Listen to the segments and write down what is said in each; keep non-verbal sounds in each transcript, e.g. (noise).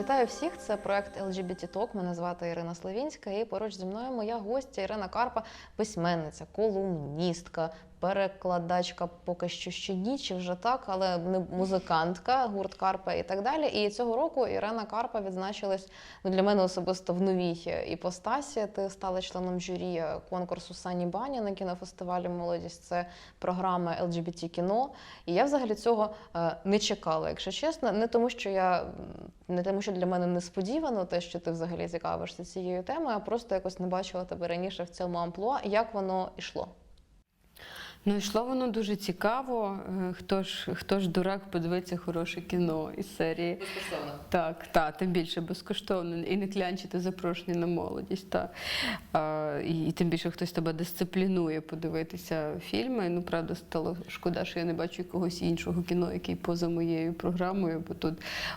Вітаю всіх! Це проект LGBT Talk. Мене звати Ірина Славінська, і поруч зі мною моя гостя Ірина Карпа, письменниця, колумністка, перекладачка поки що ще ні, чи вже так, але не музикантка, гурт Карпа і так далі. І цього року Ірина Карпа відзначилась ну, для мене особисто в новій іпостасі. Ти стала членом журі конкурсу Сані Бані на кінофестивалі Молодість. Це програма LGBT кіно. І я взагалі цього е, не чекала, якщо чесно, не тому, що я не тому, що для мене несподівано те, що ти взагалі цікавишся цією темою, а просто якось не бачила тебе раніше в цьому амплуа. Як воно йшло? Ну, йшло воно дуже цікаво. Е, Хто ж, хто ж дурак подивиться хороше кіно із серії? Безкоштовно. Так, так, тим більше безкоштовно і не клянчити запрошення на молодість. Та. А, і, і тим більше хтось тебе дисциплінує подивитися фільми. Ну, правда, стало шкода, що я не бачу якогось іншого кіно, який поза моєю програмою, бо тут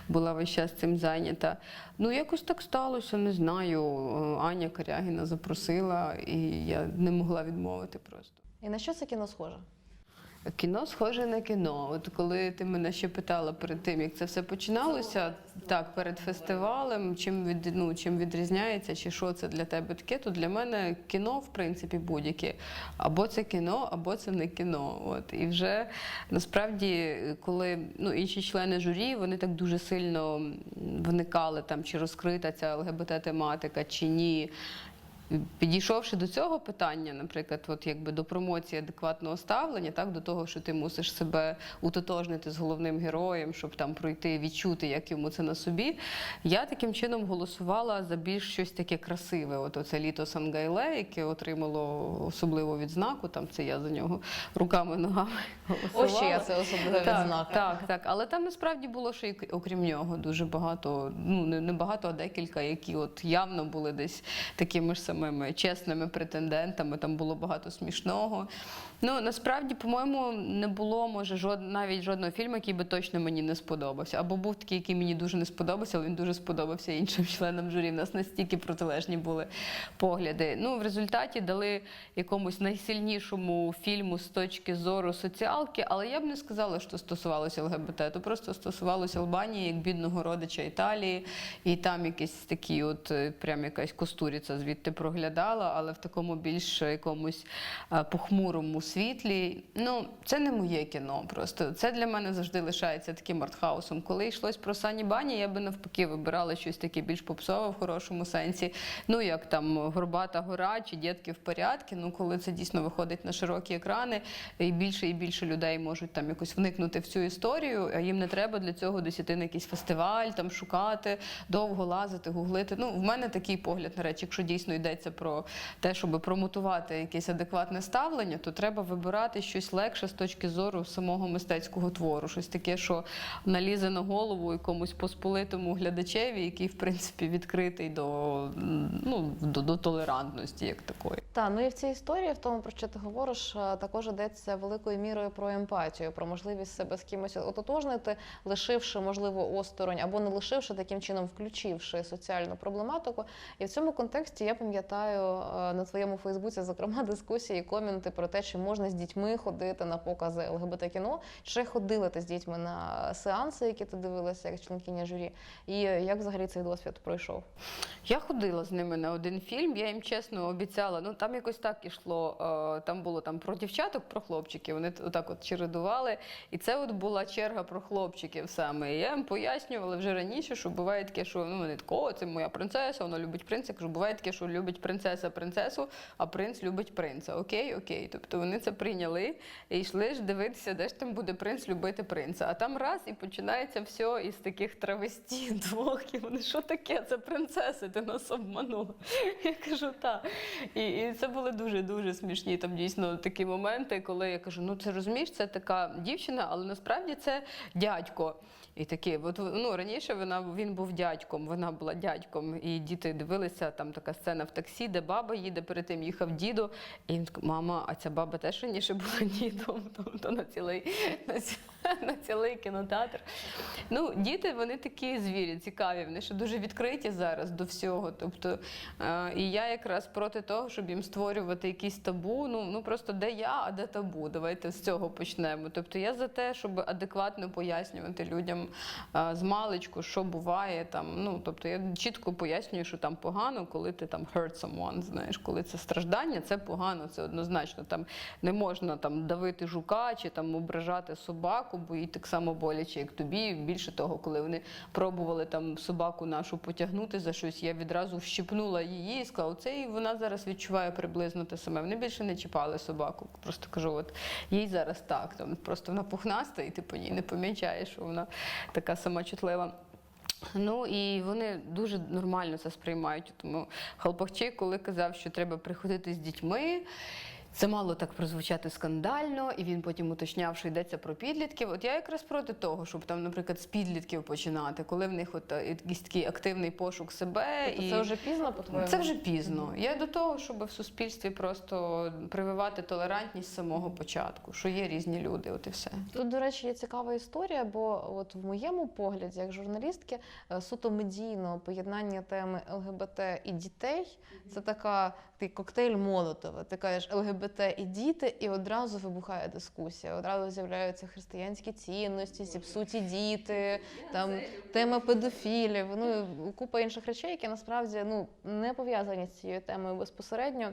була весь час цим зайнята. Ну, якось так сталося, не знаю. Е, Аня Карягіна запросила, і я не могла відмовити просто. І на що це кіно схоже? Кіно схоже на кіно. От коли ти мене ще питала перед тим, як це все починалося, так перед фестивалем, чим від ну чим відрізняється, чи що це для тебе таке, то для мене кіно, в принципі, будь-яке. Або це кіно, або це не кіно. От і вже насправді, коли ну інші члени журі, вони так дуже сильно вникали там, чи розкрита ця ЛГБТ-тематика, чи ні. Підійшовши до цього питання, наприклад, от якби до промоції адекватного ставлення, так до того, що ти мусиш себе утотожнити з головним героєм, щоб там пройти, відчути, як йому це на собі. Я таким чином голосувала за більш щось таке красиве. От оце літо Сангайле, яке отримало особливу відзнаку. Там це я за нього руками ногами голосувала. Ось ще я це особлива Так, відзнака. так, так. Але там насправді було ще й окрім нього дуже багато, ну не, не багато, а декілька, які от явно були десь такими ж самими чесними претендентами. Там було багато смішного. Ну насправді, по-моєму, не було може жод, навіть жодного фільму, який би точно мені не сподобався. Або був такий, який мені дуже не сподобався, але він дуже сподобався іншим членам журі. У нас настільки протилежні були погляди. Ну, в результаті дали якомусь найсильнішому фільму з точки зору соціалки, але я б не сказала, що стосувалося ЛГБТ. То просто стосувалося Албанії як бідного родича Італії, і там якісь такі, от е, прям якась костуриця звідти проглядала, але в такому більш якомусь е, похмурому світлі. Ну, це не моє кіно. Просто це для мене завжди лишається таким артхаусом. Коли йшлось про Сані Бані, я би навпаки вибирала щось таке більш попсове в хорошому сенсі. Ну як там Горбата гора чи дітки в порядку. Ну коли це дійсно виходить на широкі екрани, і більше і більше людей можуть там якось вникнути в цю історію. А їм не треба для цього десь іти на якийсь фестиваль, там шукати, довго лазити, гуглити. Ну в мене такий погляд на речі, якщо дійсно йдеться про те, щоб промотувати якесь адекватне ставлення, то треба вибирати щось легше з точки зору самого мистецького твору, щось таке, що налізе на голову якомусь посполитому глядачеві, який в принципі відкритий до, ну, до, до толерантності як такої. Та ну і в цій історії, в тому про що ти говориш, е, також йдеться великою мірою про емпатію, про можливість себе з кимось ототожнити, лишивши можливо осторонь або не лишивши таким чином, включивши соціальну проблематику. І в цьому контексті я пам'ятаю е, на твоєму Фейсбуці, зокрема, (laughs) дискусії, коменти про те, чи можна з дітьми ходити на покази ЛГБТ кіно, чи ходила ти з дітьми на сеанси, які ти дивилася як членкиня журі, і як взагалі цей досвід пройшов? Я ходила з ними на один фільм. Я їм чесно обіцяла. Ну там якось так ішло. е, Там було там про дівчаток, про хлопчиків. Вони отак от чередували. І це от була черга про хлопчиків саме. Я їм пояснювала вже раніше, що буває таке, що ну вони тако, це моя принцеса, вона любить принца. Я Кажу, буває таке, що любить принцеса принцесу, а принц любить принца. Окей, окей. Тобто вони це прийняли і йшли ж дивитися, де ж там буде принц любити принца. А там раз і починається все із таких травесті (laughs) двох. І вони що таке? Це принцеси, ти нас обманула. (laughs) Я кажу, так. І, і це були дуже дуже смішні там дійсно такі моменти, коли я кажу: ну це розумієш, це така дівчина, але насправді це дядько. І такі, от ну раніше вона він був дядьком, вона була дядьком, і діти дивилися там така сцена в таксі, де баба їде. Перед тим їхав діду, і він мама, а ця баба теж раніше була дідом. (laughs) Тобто на цілий на ці- (laughs) на цілий кінотеатр. Ну, діти вони такі звірі, цікаві, вони ще дуже відкриті зараз до всього. Тобто, е, і я якраз проти того, щоб їм створювати якісь табу. Ну, ну просто де я, а де табу. Давайте з цього почнемо. Тобто я за те, щоб адекватно пояснювати людям е, з маличку, що буває там. Ну, тобто я чітко пояснюю, що там погано, коли ти там hurt someone, знаєш, коли це страждання, це погано, це однозначно. Там не можна там давити жука чи там ображати собаку, бо їй так само боляче, як тобі. Більше того, коли вони пробували там собаку нашу потягнути за щось, я відразу вщипнула її і сказала, це і вона зараз відчуває приблизно те саме. Вони більше не чіпали собаку. Просто кажу, от їй зараз так. Там просто вона пухнаста, і ти по ній не помічаєш, що вона така сама чутлива. Ну і вони дуже нормально це сприймають. Тому Халпахчик, коли казав, що треба приходити з дітьми. Це мало так прозвучати скандально, і він потім уточняв, що йдеться про підлітків. От я якраз проти того, щоб там, наприклад, з підлітків починати, коли в них от е, якийсь такий активний пошук себе. Тобто і... це вже пізно, по-твоєму? Це вже пізно. Я до того, щоб в суспільстві просто прививати толерантність з самого початку, що є різні люди, от і все. Тут, до речі, є цікава історія, бо от в моєму погляді, як журналістки, е, суто медійного поєднання теми ЛГБТ і дітей це така такий коктейль Молотова. Ти кажеш ЛГБТ і діти, і одразу вибухає дискусія. Одразу з'являються християнські цінності, зіпсуті діти, там тема педофілів, ну купа інших речей, які насправді ну не пов'язані з цією темою безпосередньо.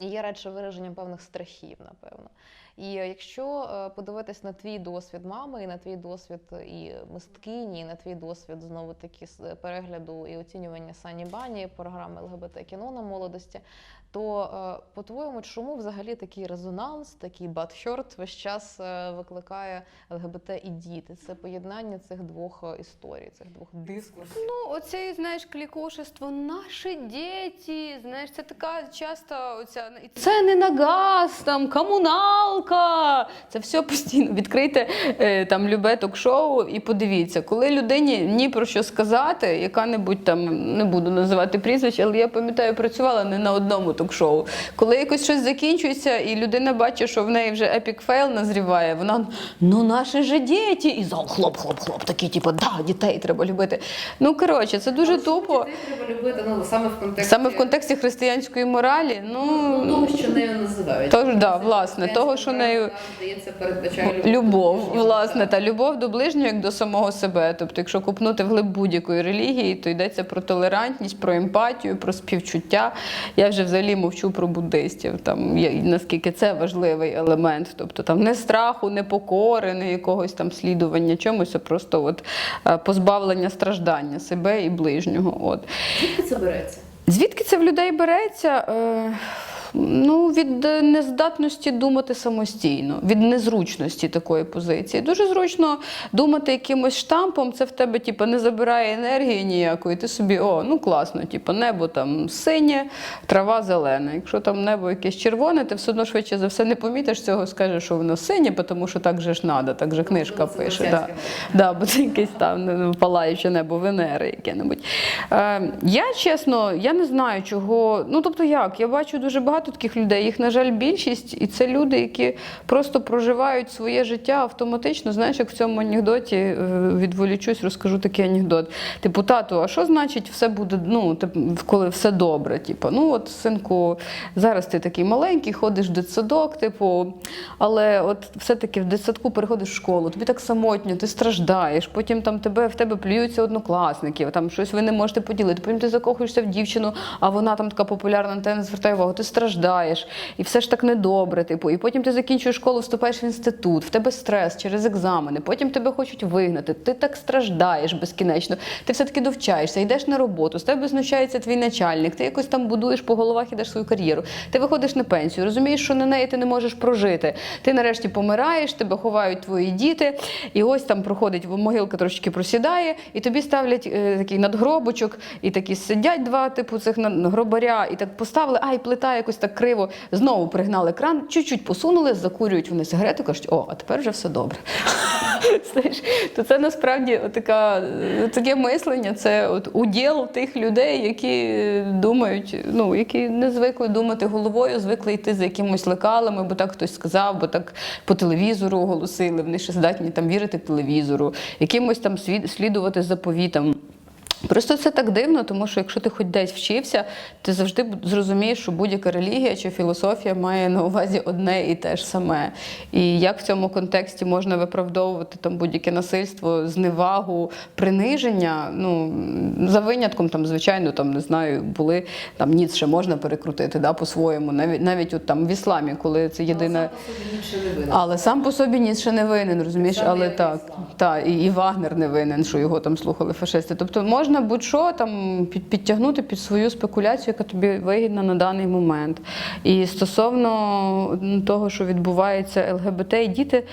І є радше вираженням певних страхів, напевно. І е, якщо е, подивитись на твій досвід мами, і на твій досвід і мисткині, і на твій досвід знову таки перегляду і оцінювання Сані Бані програми ЛГБТ кіно на молодості, то е, по-твоєму, чому взагалі такий резонанс, такий бадхьорт весь час е, викликає ЛГБТ і діти? Це поєднання цих двох е, історій, цих двох дискурсів. Ну, оце, знаєш, клікушество, наші діти, знаєш, це така часто оця це не на газ, там комуналка. Це все постійно. Відкрийте е, там любе ток-шоу і подивіться, коли людині ні про що сказати, яка-небудь там не буду називати прізвище, але я пам'ятаю, працювала не на одному ток-шоу. Коли якось щось закінчується, і людина бачить, що в неї вже епік фейл назріває, вона ну наші же діти, і зал хлоп-хлоп-хлоп, такі, типу, да, дітей треба любити. Ну коротше, це дуже тупо. треба любити ну, саме в контексті Саме в контексті християнської моралі, ну того, що нею називають. Тож, да, власне, того, що нею здається, передбачає любов, власне, та любов до ближнього як до самого себе. Тобто, якщо купнути вглиб будь-якої релігії, то йдеться про толерантність, про емпатію, про співчуття. Я вже взагалі мовчу про буддистів. Там наскільки це важливий елемент. Тобто там не страху, не покори, не якогось там слідування чомусь, а просто от е, позбавлення страждання себе і ближнього. От. Звідки це береться? Звідки це в людей береться? Е, ну, від нездатності думати самостійно, від незручності такої позиції. Дуже зручно думати якимось штампом, це в тебе типу, не забирає енергії ніякої. Ти собі, о, ну класно, типу, небо там синє, трава зелена. Якщо там небо якесь червоне, ти все одно швидше за все не помітиш цього, скажеш, що воно синє, тому що так же ж надо, так же книжка це пише. Да. Да, бо це якесь там ну, палаюче небо Венери яке-небудь. Е, я чесно, я не знаю чого. Ну тобто як, я бачу дуже багато таких людей. Їх, на жаль, більшість, і це люди, які просто проживають своє життя автоматично. Знаєш, як в цьому анекдоті е, відволічусь, розкажу такий анекдот. Типу, тату, а що значить все буде, ну, коли все добре? Типу, ну от, синку, зараз ти такий маленький, ходиш в дитсадок, типу, але от все-таки в дитсадку переходиш в школу, тобі так самотньо, ти страждаєш, потім там тебе в тебе плюються однокласники, там щось ви не можете поділити, потім ти закохуєшся в дівчину, а вона там така популярна, на тебе не звертає увагу, ти страждаєш, і все ж так недобре. Типу, і потім ти закінчуєш школу, вступаєш в інститут, в тебе стрес через екзамени, потім тебе хочуть вигнати, ти так страждаєш безкінечно, ти все-таки довчаєшся, йдеш на роботу, з тебе знущається твій начальник, ти якось там будуєш по головах, ідеш свою кар'єру. Ти виходиш на пенсію, розумієш, що на неї ти не можеш прожити. Ти нарешті помираєш, тебе ховають твої діти, і ось там проходить могилка трошечки просідає, і тобі ставлять е, такий надгробочок, і такі сидять два типу цих на- гробаря, і так поставили, ай, плита якось так криво. Знову пригнали кран, чуть-чуть посунули, закурюють вони сигарету, кажуть, о, а тепер вже все добре. (laughs) Знаєш, то це насправді така, таке мислення, це от уділ тих людей, які думають, ну які не звикли думати головою, звикли йти за якимось лекалами, бо так хтось сказав, бо так по телевізору оголосили, вони ще здатні там вірити телевізору, якимось там слідувати заповітам. Просто це так дивно, тому що якщо ти хоч десь вчився, ти завжди зрозумієш, що будь-яка релігія чи філософія має на увазі одне і те ж саме. І як в цьому контексті можна виправдовувати там будь-яке насильство, зневагу, приниження. Ну за винятком, там, звичайно, там не знаю, були там Ніцше можна перекрутити да, по-своєму, навіть навіть от там в ісламі, коли це єдине. Але сам по собі Ніцше не винен, розумієш? Але так, так, і, і Вагнер не винен, що його там слухали фашисти. Тобто можна будь-що там під, підтягнути під свою спекуляцію, яка тобі вигідна на даний момент. І стосовно того, що відбувається ЛГБТ і діти.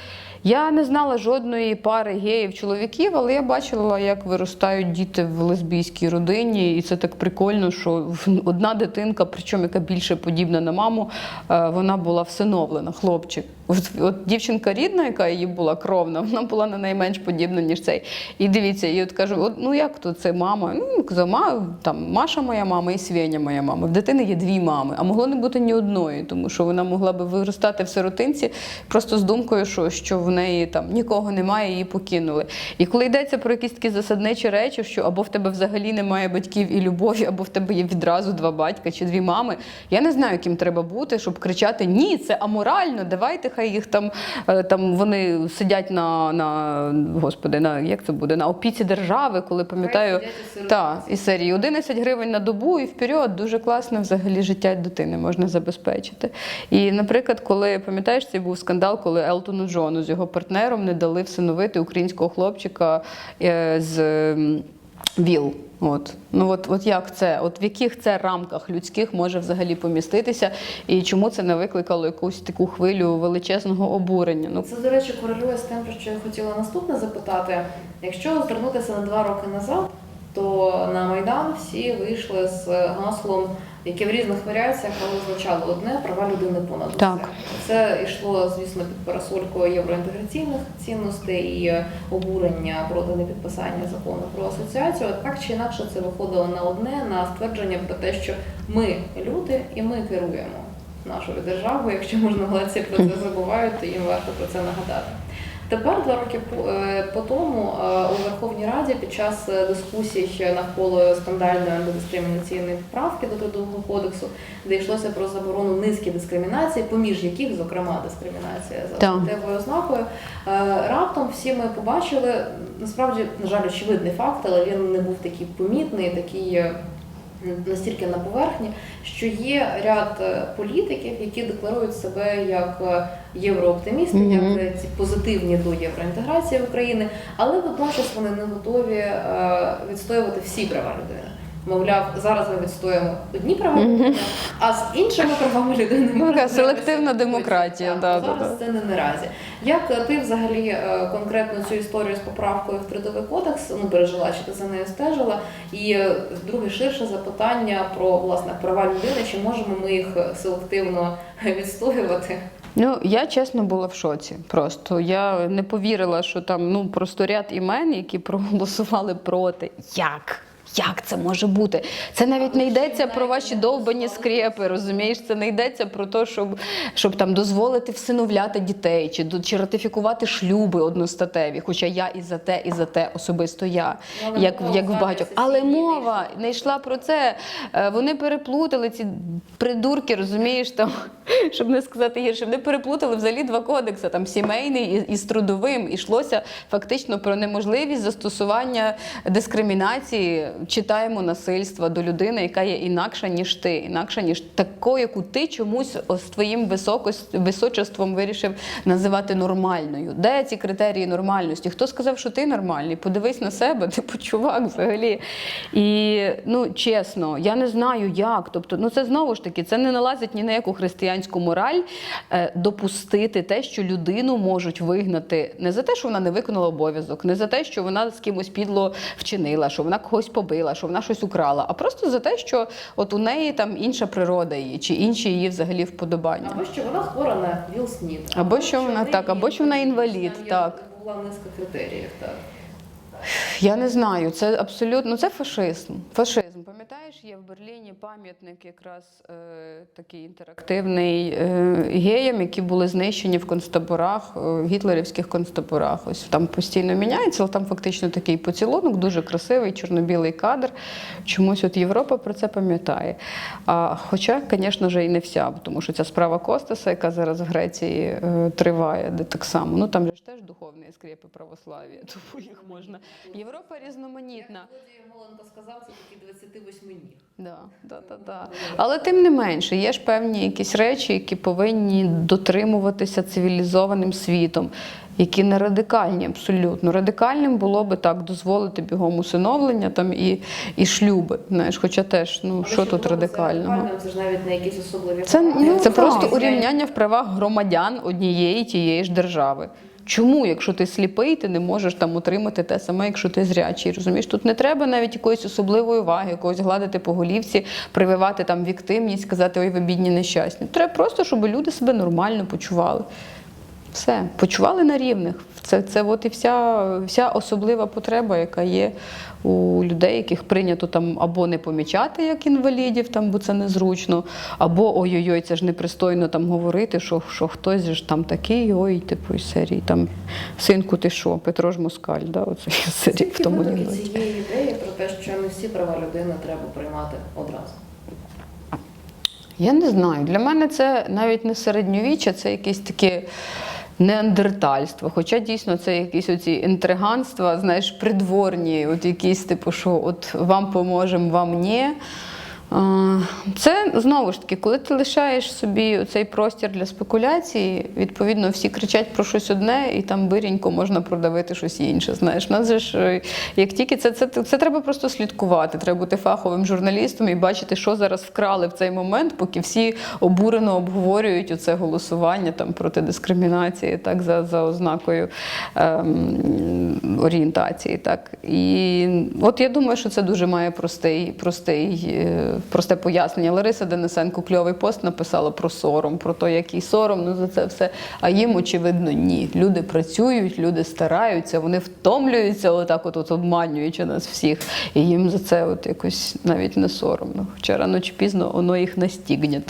Я не знала жодної пари геїв чоловіків, але я бачила, як виростають діти в лесбійській родині, і це так прикольно, що одна дитинка, причому яка більше подібна на маму, е, вона була всиновлена, хлопчик. От, от дівчинка рідна, яка її була кровна, вона була на найменш подібна, ніж цей. І дивіться, і от кажу: от, ну як то це мама? Ну, казав, там Маша моя мама і Свєня моя мама. В дитини є дві мами, а могло не бути ні одної, тому що вона могла би виростати в сиротинці просто з думкою, що, що в неї там нікого немає, її покинули. І коли йдеться про якісь такі засадничі речі, що або в тебе взагалі немає батьків і любові, або в тебе є відразу два батька чи дві мами. Я не знаю, ким треба бути, щоб кричати Ні, це аморально. Давайте хай їх там, е, там вони сидять на, на господи, на як це буде на опіці держави, коли пам'ятаю. Так, і серії 11 гривень на добу і вперед дуже класне взагалі життя дитини можна забезпечити. І, наприклад, коли пам'ятаєш, цей був скандал, коли Елтону Джону з його партнером не дали всиновити українського хлопчика е, з ВІЛ. От ну от, от як це, от в яких це рамках людських може взагалі поміститися, і чому це не викликало якусь таку хвилю величезного обурення? Ну Це, до речі, корелює з тим, про що я хотіла наступне запитати. Якщо звернутися на два роки назад, то на Майдан всі вийшли з гаслом, яке в різних варіаціях але означало одне права людини понад усе. Так. Це йшло, звісно, під парасолькою євроінтеграційних цінностей і обурення проти непідписання закону про асоціацію. Так чи інакше це виходило на одне на ствердження про те, що ми люди і ми керуємо нашою державою. Якщо можна про це забувають, то їм варто про це нагадати. Тепер, два роки по, е, тому, е, у Верховній Раді під час е, дискусій навколо скандальної антидискримінаційної поправки до трудового кодексу, де йшлося про заборону низки дискримінацій, поміж яких, зокрема, дискримінація за статевою ознакою, раптом всі ми побачили, насправді, на жаль, очевидний факт, але він не був такий помітний, такий. Е, Настільки на поверхні, що є ряд е, політиків, які декларують себе як єврооптимісти, єврооптимісти, Мгм. як е, ці позитивні до євроінтеграції України, але водночас вони не готові е, відстоювати всі права людини. Мовляв, зараз ми відстоїмо одні права а з іншими правами людини ми Така селективна демократія, да, зараз да. це не наразі. Як е, ти взагалі е, конкретно цю історію з поправкою в трудовий кодекс ну пережила, чи ти за нею стежила? І е, друге ширше запитання про власне права людини, чи можемо ми їх селективно відстоювати? Ну, я чесно була в шоці. Просто я не повірила, що там ну просто ряд імен, які (laughs) проголосували проти. Як? Як це може бути? Це навіть не йдеться про ваші довбані скрепи, розумієш? Це не йдеться про те, щоб, щоб там дозволити всиновляти дітей чи, чи ратифікувати шлюби одностатеві. Хоча я і за те, і за те особисто я, але як, як в багатьох. Але мова не йшла про це. Е, Вони переплутали ці придурки, розумієш, там, (laughs) щоб не сказати гірше, вони переплутали взагалі два кодекси, там сімейний і, і з трудовим. Ішлося фактично про неможливість застосування дискримінації, читаємо насильства до людини, яка є інакша, ніж ти, інакша, ніж такою, яку ти чомусь з твоїм височеством вирішив називати нормальною. Де ці критерії нормальності? Хто сказав, що ти нормальний? Подивись на себе, типу, (laughs) чувак взагалі. І ну чесно, я не знаю як. Тобто, ну це знову ж таки, це не налазить ні на яку християнську мораль е, допустити те, що людину можуть вигнати не за те, що вона не виконала обов'язок, не за те, що вона з кимось підло вчинила, що вона когось побила, що вона щось украла, а просто за те, що от у неї там інша природа її, чи інші її взагалі вподобання. Або що вона хвора на Віл Снід, Або що вона- так, або що вона інвалід, так. Була низка критеріїв, так. Я не знаю, це абсолютно ну, це фашизм. Фашизм. Пам'ятаєш, є в Берліні пам'ятник якраз е, такий інтерактивний е, геям, які були знищені в концтаборах, е, гітлерівських концтаборах. Ось там постійно міняється, але там фактично такий поцілунок, дуже красивий, чорно-білий кадр. Чомусь от Європа про це пам'ятає. А, хоча, звісно ж, і не вся, тому що ця справа Костаса, яка зараз в Греції е, триває, де так само. Ну там же ж теж духовні скрепи православ'я, (laughs) тому їх можна. Європа різноманітна. Моленко сказав, це такі 28 ніг. Да, да, да, да. Але тим не менше, є ж певні якісь речі, які повинні дотримуватися цивілізованим світом, які не радикальні абсолютно. Радикальним було би так дозволити бігом усиновлення там і, і шлюби. Знаєш, хоча теж, ну що тут радикального? Це ж навіть не якісь особливі Це, ну, це так. просто урівняння в правах громадян однієї тієї ж держави. Чому, якщо ти сліпий, ти не можеш там отримати те саме, якщо ти зрячий? Розумієш, тут не треба навіть якоїсь особливої уваги, когось гладити по голівці, прививати там віктимність, сказати ой, ви бідні нещасні. Треба просто, щоб люди себе нормально почували. Все, почували на рівних. Це, це от і вся, вся особлива потреба, яка є у людей, яких прийнято там або не помічати як інвалідів, там, бо це незручно, або ой-ой-ой, це ж непристойно там говорити, що, що хтось ж там такий, ой, типу із серії там синку, ти що, Петро ж Москаль, да, оце із серії в тому цієї ідеї про те, що не всі права людини треба приймати одразу. Я не знаю. Для мене це навіть не середньовіччя, це якесь таке неандертальство. Хоча дійсно це якісь оці інтриганства, знаєш, придворні, от якісь, типу, що от вам поможемо, вам ні. Це знову ж таки, коли ти лишаєш собі цей простір для спекуляції, відповідно, всі кричать про щось одне, і там биренько можна продавити щось інше. Знаєш, нас же ж е, як тільки це, це, це треба просто слідкувати. Треба бути фаховим журналістом і бачити, що зараз вкрали в цей момент, поки всі обурено обговорюють оце голосування там проти дискримінації, так за, за ознакою ем, орієнтації. Так і от я думаю, що це дуже має простий, простий, е, просте пояснення. Лариса Денисенко кльовий пост написала про сором, про те, який сором, ну за це все. А їм, очевидно, ні. Люди працюють, люди стараються, вони втомлюються, отак, от, обманюючи нас всіх. І їм за це от якось навіть не соромно. Хоча рано чи пізно воно їх настігне.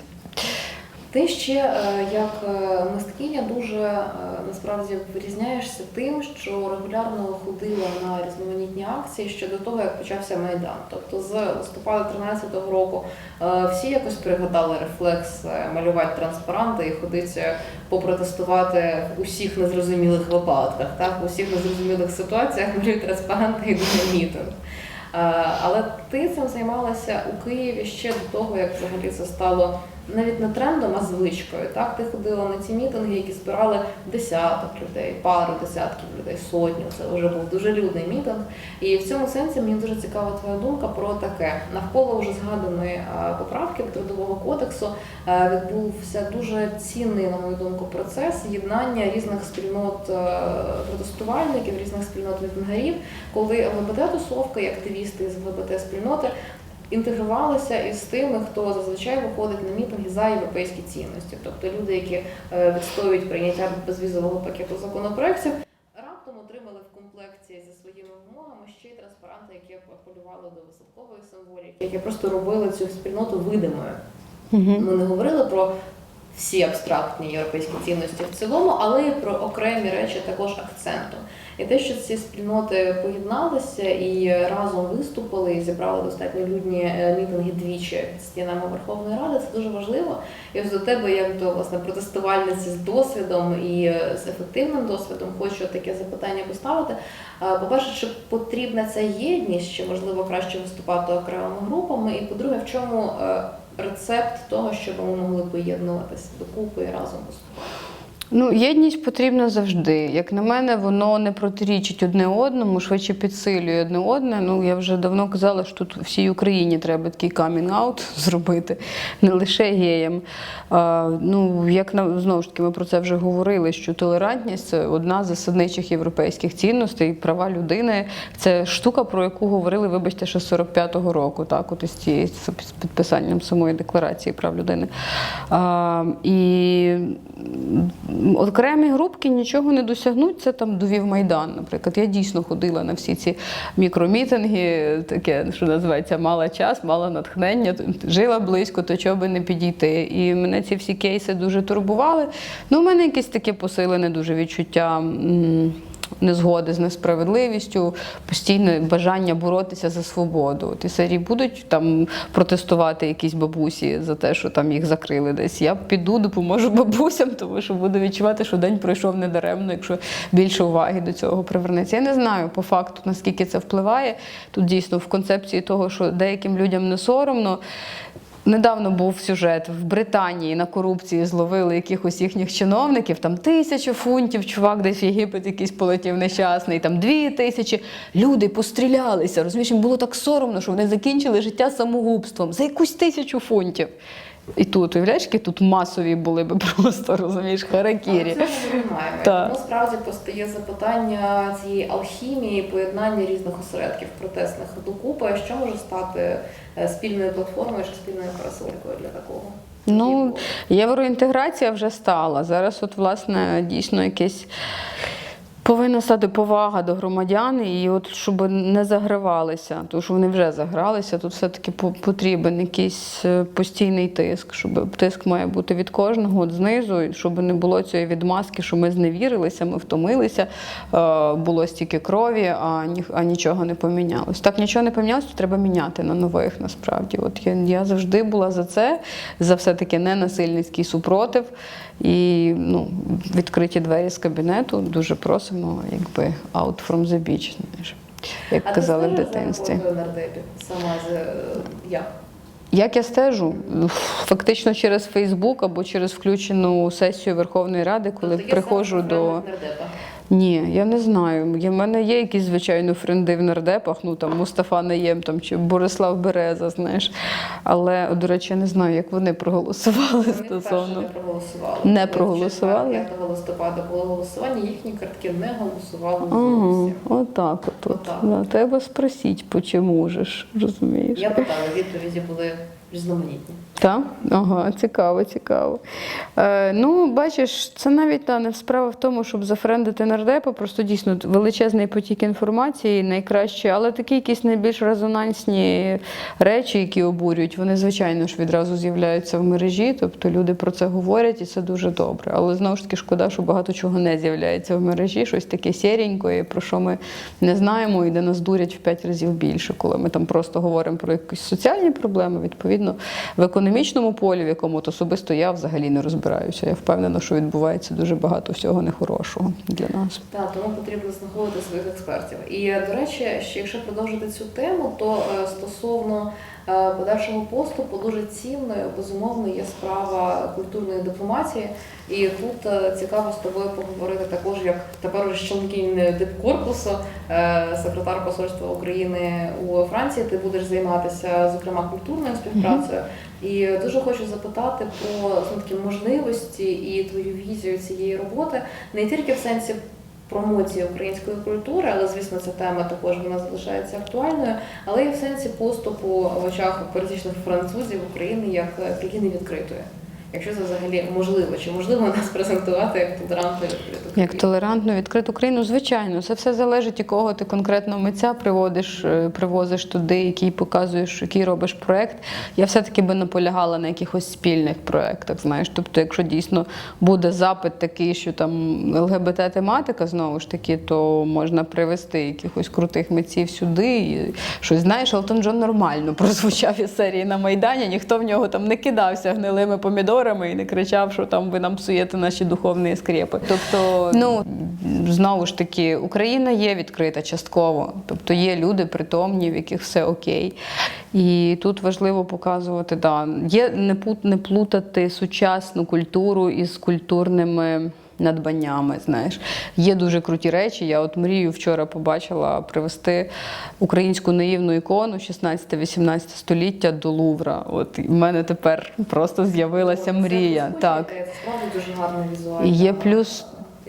Ти ще е, як е, мисткиня дуже е, насправді вирізняєшся тим, що регулярно ходила на різноманітні акції ще до того, як почався майдан. Тобто з листопада 13-го року всі якось пригадали рефлекс малювати транспаранти і ходити попротестувати в усіх незрозумілих випадках, так в усіх незрозумілих ситуаціях малюють транспаранти і на Але ти цим займалася у Києві ще до того, як взагалі це стало навіть не трендом, а звичкою. Так, ти ходила на ці мітинги, які збирали десяток людей, пару десятків людей, сотню. Це вже був дуже людний мітинг. І в цьому сенсі мені дуже цікава твоя думка про таке. Навколо вже згаданої поправки до трудового кодексу відбувся дуже цінний, на мою думку, процес єднання різних спільнот протестувальників, різних спільнот мітингарів, коли ЛГБТ-тусовка і активісти із ЛГБТ-спільноти інтегрувалися із тими, хто зазвичай виходить на мітинги за європейські цінності, тобто люди, які е, відстоюють прийняття безвізового пакету законопроєктів, раптом отримали в комплекті зі своїми вимогами ще й транспаранти, які апелювали до висадкової символіки, які просто робили цю спільноту видимою. Ми не говорили про всі абстрактні європейські цінності в цілому, але і про окремі речі також акцентом. І те, що ці спільноти поєдналися і разом виступили і зібрали достатньо людні е, мітинги двічі під стінами Верховної Ради, це дуже важливо. І ось до тебе, як до власне протестувальниці з досвідом і е, з ефективним досвідом, хочу таке запитання поставити. Е, По-перше, чи потрібна ця єдність, чи можливо краще виступати окремими групами? І по-друге, в чому рецепт того, щоб ми могли поєднуватися докупи і разом виступати? Ну, єдність потрібна завжди. Як на мене, воно не протирічить одне одному, швидше підсилює одне одне. Ну, я вже давно казала, що тут всій Україні треба такий камінг-аут (laughs) зробити, не лише геям. А, ну, як на знову ж таки, ми про це вже говорили, що толерантність це одна з засадничих європейських цінностей, права людини. Це штука, про яку говорили, вибачте, ще з 45-го року, так, от із цією з підписанням самої декларації прав людини. А, і окремі групки нічого не досягнуть. Це там довів майдан. Наприклад, я дійсно ходила на всі ці мікромітинги, таке, що називається, мала час, мала натхнення, жила близько, то чого би не підійти. І мене ці всі кейси дуже турбували. Ну, у мене якесь таке посилене дуже відчуття. Незгоди з несправедливістю, постійне бажання боротися за свободу. Ті серії будуть там протестувати якісь бабусі за те, що там їх закрили десь. Я піду, допоможу бабусям, тому що буду відчувати, що день пройшов недаремно, якщо більше уваги до цього привернеться. Я не знаю по факту, наскільки це впливає. Тут дійсно в концепції того, що деяким людям не соромно. Недавно був сюжет в Британії на корупції зловили якихось їхніх чиновників, там тисячу фунтів, чувак десь в Єгипет якийсь полетів нещасний, там дві тисячі. Люди пострілялися. Розумієш, їм було так соромно, що вони закінчили життя самогубством за якусь тисячу фунтів. І тут, уявляєш, які тут масові були би (laughs) просто, розумієш, харакірі. Але це ми маємо. Так. Тому справді постає запитання цієї алхімії, поєднання різних осередків протестних докупи. Що може стати е, спільною платформою чи спільною парасолькою для такого? Ну, Євроінтеграція вже стала. Зараз, от, власне, дійсно якесь. Повинна стати повага до громадян, і от щоб не загравалися, тому що вони вже загралися. Тут все-таки потрібен якийсь е, постійний тиск, щоб тиск має бути від кожного, от знизу, щоб не було цієї відмазки, що ми зневірилися, ми втомилися, е, було стільки крові, а, ні, а нічого не помінялось. Так нічого не помінялось, то треба міняти на нових насправді. От я, я завжди була за це, за все-таки ненасильницький супротив. І ну, відкриті двері з кабінету дуже просимо, якби out from the beach, знаєш, як а казали в дитинстві. Сама з е, як? Як я стежу? Фактично через Фейсбук або через включену сесію Верховної Ради, коли Тобто приходжу до. нардепа? Ні, я не знаю. В мене є якісь, звичайно, френди в нардепах, ну там Мустафа Наєм там, чи Борислав Береза, знаєш. Але, до речі, я не знаю, як вони проголосували Вони стосовно. не проголосували. Не проголосували? 5 листопада було голосування, їхні картки не голосували Ага, отак от. от. Отак. Да, треба спросіть, почему же ж, розумієш? Я питала, відповіді були різноманітні. Так? Ага, цікаво, цікаво. Е, ну, бачиш, це навіть та, не справа в тому, щоб зафрендити нардепа, просто дійсно величезний потік інформації, найкраще, але такі якісь найбільш резонансні речі, які обурюють, вони, звичайно ж, відразу з'являються в мережі, тобто люди про це говорять, і це дуже добре. Але знову ж таки шкода, що багато чого не з'являється в мережі, щось таке сіренькое, про що ми не знаємо, і де нас дурять в п'ять разів більше, коли ми там просто говоримо про якісь соціальні проблеми. Відповідно, в економічному полі, в якому от особисто я взагалі не розбираюся. Я впевнена, що відбувається дуже багато всього нехорошого для нас. Так, тому потрібно знаходити своїх експертів. І до речі, якщо продовжити цю тему, то е, стосовно подальшого поступу дуже цінною, безумовно, є справа культурної дипломатії. І тут е, цікаво з тобою поговорити також, як тепер членкінь дипкорпусу, е, секретар посольства України у Франції. Ти будеш займатися, зокрема, культурною співпрацею. І дуже хочу запитати про ну, такі можливості і твою візію цієї роботи не тільки в сенсі промоції української культури, але звісно, ця тема також вона залишається актуальною, але і в сенсі поступу в очах політичних французів України як е, країни відкритої. Якщо це взагалі можливо, чи можливо (laughs) нас презентувати як толерантну відкриту Як країну? толерантну відкриту країну, звичайно, це все залежить, якого ти конкретно митця приводиш, е, привозиш туди, який показуєш, який робиш проект. Я все-таки би наполягала на якихось спільних проектах. Знаєш, тобто, якщо дійсно буде запит такий, що там ЛГБТ-тематика, знову ж таки, то можна привезти якихось крутих митців сюди. І щось знаєш, Елтон Джон нормально (laughs) прозвучав із серії на Майдані. Ніхто в нього там не кидався гнилими помідорами і не кричав, що там ви нам псуєте наші духовні скрепи. Тобто, ну знову ж таки, Україна є відкрита частково. Тобто є люди притомні, в яких все окей. І тут важливо показувати, да, є не плутати сучасну культуру із культурними. Надбаннями, знаєш, є дуже круті речі. Я от мрію вчора побачила привезти українську наївну ікону 16-18 століття до Лувра. От в мене тепер просто з'явилася мрія. Так. Це дуже гарно візуально. Є плюс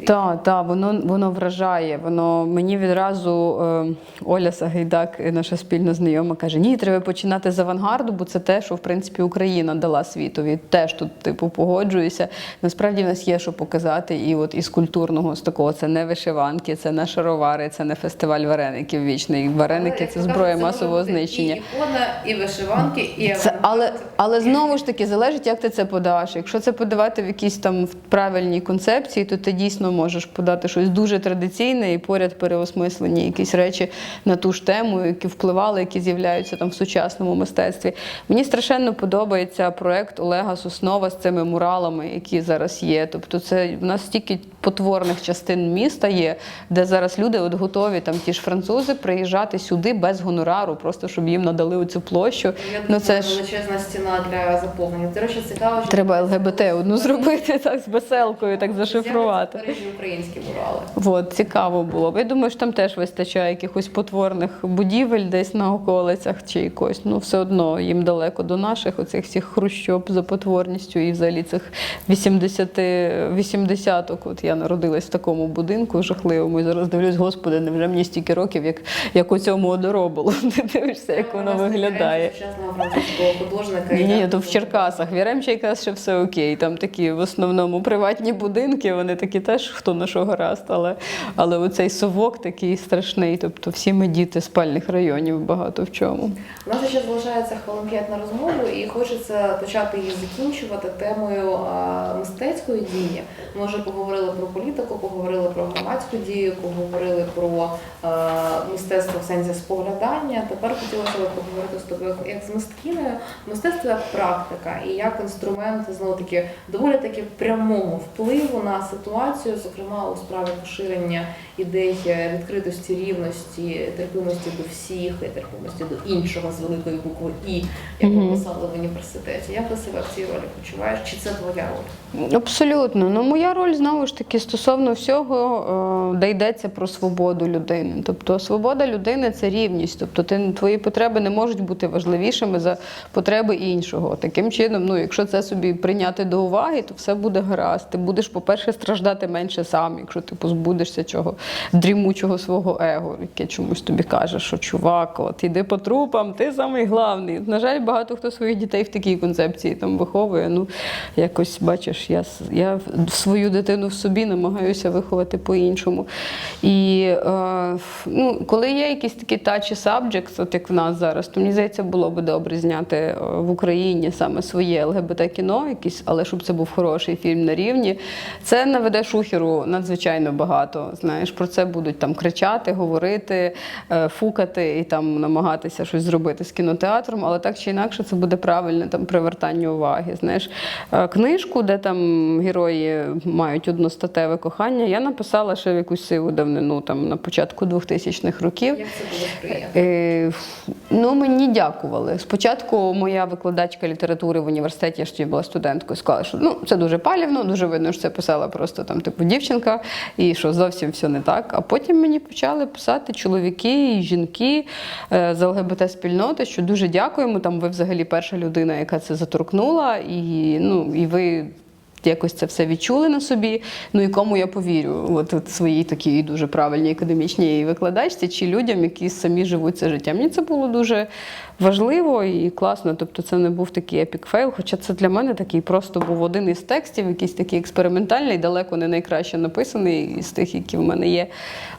Так, так, воно, воно вражає. Воно мені відразу е, Оля Сагайдак, наша спільна знайома, каже: ні, треба починати з авангарду, бо це те, що в принципі Україна дала світові. Теж тут, типу, погоджуюся. Насправді в нас є що показати, і от із культурного з такого це не вишиванки, це не шаровари, це не фестиваль вареників вічний. Вареники це зброя масового знищення. І ікона, і вишиванки, і Це, але, але знову ж таки залежить, як ти це подаш. Якщо це подавати в якійсь там правильній концепції, то ти дійсно можеш подати щось дуже традиційне і поряд переосмислені якісь речі на ту ж тему, які впливали, які з'являються там в сучасному мистецтві. Мені страшенно подобається проект Олега Соснова з цими муралами, які зараз є. Тобто, це в нас стільки потворних частин міста є, де зараз люди от готові, там ті ж французи, приїжджати сюди без гонорару, просто щоб їм надали оцю площу. Я Ну це ж величезна стіна для заповнення. До речі, цікаво, треба ЛГБТ одну зробити так з веселкою, так зашифрувати. З'являться українські мурали. От, цікаво було. Я думаю, що там теж вистачає якихось потворних будівель десь на околицях чи якось. Ну, все одно їм далеко до наших оцих всіх хрущоб за потворністю і взагалі цих 80 80-ок. От я народилась в такому будинку жахливому. І зараз дивлюсь, господи, невже мені стільки років, як, як у цьому одоробило. (laughs) Ти дивишся, як воно виглядає. Художника. Ні, то в Черкасах. В Яремче якраз ще все окей. Там такі в основному приватні будинки, вони такі теж хто на що гаразд, але, але оцей совок такий страшний. Тобто всі ми діти спальних районів багато в чому. У нас ще залишається хвилин 5 на розмову, і хочеться почати її закінчувати темою мистецької дії. Ми вже поговорили про політику, поговорили про громадську дію, поговорили про мистецтво в сенсі споглядання. Тепер хотілося б поговорити з тобою як з мисткинею. Мистецтво як практика і як інструмент знову таки доволі таки прямого впливу на ситуацію, зокрема у справі поширення ідей відкритості, рівності, терпимості до всіх, і терпимості до іншого з великої букви І, як ми Мгм. писали в університеті. Як ти себе в цій ролі почуваєш? Чи це твоя роль? Абсолютно. Ну, моя роль знову ж таки стосовно всього, е, де йдеться про свободу людини. Тобто, свобода людини це рівність. Тобто, ти твої потреби не можуть бути важливішими за потреби іншого. Таким чином, ну, якщо це собі прийняти до уваги, то все буде гаразд. Ти будеш, по-перше, страждати менше сам, якщо ти позбудешся чого дрімучого свого его, яке чомусь тобі каже, що чувак, от іди по трупам, ти самий главний. На жаль, багато хто своїх дітей в такій концепції там виховує. Ну, якось бачиш, я, я свою дитину в собі намагаюся виховати по-іншому. І е, ну, коли є якісь такі touchy subjects, от як в нас зараз, то мені здається, було би добре зняти е, в Україні саме своє ЛГБТ-кіно, якісь, але щоб це був хороший фільм на рівні. Це наведе шухеру надзвичайно багато. Знаєш, про це будуть там кричати, говорити, е, фукати і там намагатися щось зробити з кінотеатром, але так чи інакше це буде правильне там привертання уваги. Знаєш, Е, книжку, де там герої мають одностатеве кохання, я написала ще в якусь сиву давнину, там на початку 2000-х років. Як це було? Е, ну, мені дякували. Спочатку моя викладачка літератури в університеті, я ж тоді була студенткою, сказала, що ну, це дуже палівно, дуже видно, що це писала просто там, типу, дівчинка, і що зовсім все не так. А потім мені почали писати чоловіки і жінки е, з ЛГБТ-спільноти, що дуже дякуємо. Там ви взагалі перша людина, яка це заторкнула, і, ну, і ви. Якось це все відчули на собі. Ну і кому я повірю, от, от своїй такій дуже правильній академічній викладачці чи людям, які самі живуть це життя. Мені це було дуже важливо і класно. Тобто, це не був такий епік фейл. Хоча це для мене такий просто був один із текстів, якийсь такий експериментальний, далеко не найкраще написаний із тих, які в мене є.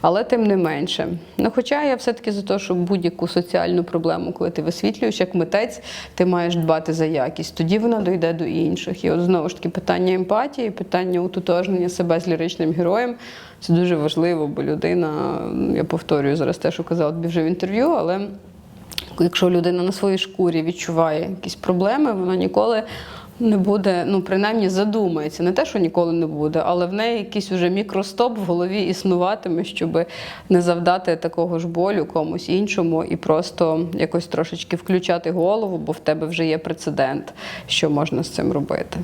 Але тим не менше. Ну, хоча я все-таки за те, що будь-яку соціальну проблему, коли ти висвітлюєш як митець, ти маєш дбати за якість. Тоді вона дойде до інших. І от знову ж таки питання емпатії, питання утотожнення себе з ліричним героєм. Це дуже важливо, бо людина, я повторюю зараз те, що казала тобі вже в інтерв'ю, але якщо людина на своїй шкурі відчуває якісь проблеми, вона ніколи не буде, ну принаймні задумається. Не те, що ніколи не буде, але в неї якийсь уже мікростоп в голові існуватиме, щоб не завдати такого ж болю комусь іншому і просто якось трошечки включати голову, бо в тебе вже є прецедент, що можна з цим робити.